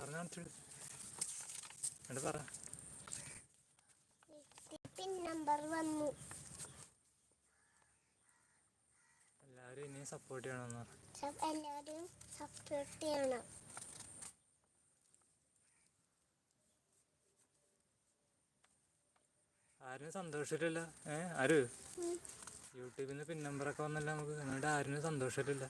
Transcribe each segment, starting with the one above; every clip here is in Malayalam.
പറഞ്ഞ കാണിച്ചോളൂ എന്നിട്ട് പറ. നമ്പർ വന്നു. എല്ലാവരും ഇനിയും സപ്പോർട്ട് ചെയ്യണം എല്ലാവരും സപ്പോർട്ട് ചെയ്യണം. ആരും സന്തോഷമില്ല ഏ ആര്? യൂട്യൂബിൽ നിന്ന് പിൻ നമ്പറൊക്കെ വന്നല്ലോ നമുക്ക്. എന്നിട്ട് ആരും സന്തോഷമില്ല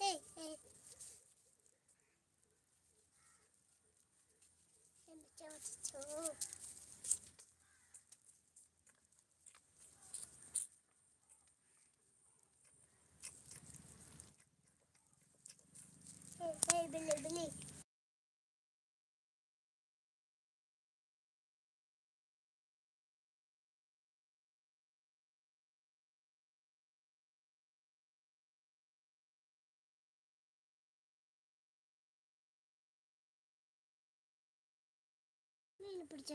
Hey, hey. പിടിച്ചു